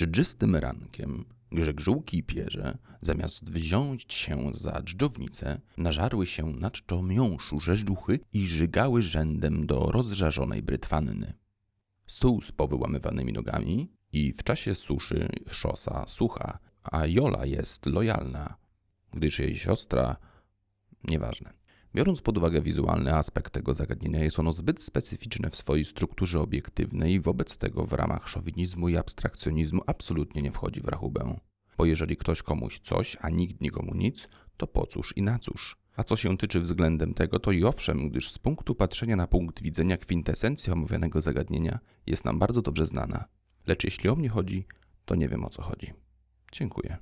Dżdżystym rankiem grzegżółki i pierze, zamiast wziąć się za dżdżownicę, nażarły się na czczo miąższu rzeźduchy i żygały rzędem do rozżarzonej brytwanny. Stół z powyłamywanymi nogami i w czasie suszy szosa sucha, a Jola jest lojalna, gdyż jej siostra... Nieważne. Biorąc pod uwagę wizualny aspekt tego zagadnienia, jest ono zbyt specyficzne w swojej strukturze obiektywnej i wobec tego w ramach szowinizmu i abstrakcjonizmu absolutnie nie wchodzi w rachubę. Bo jeżeli ktoś komuś coś, a nikt nikomu nic, to po cóż i na cóż. A co się tyczy względem tego, to i owszem, gdyż z punktu patrzenia na punkt widzenia kwintesencja omawianego zagadnienia jest nam bardzo dobrze znana. Lecz jeśli o mnie chodzi, to nie wiem o co chodzi. Dziękuję.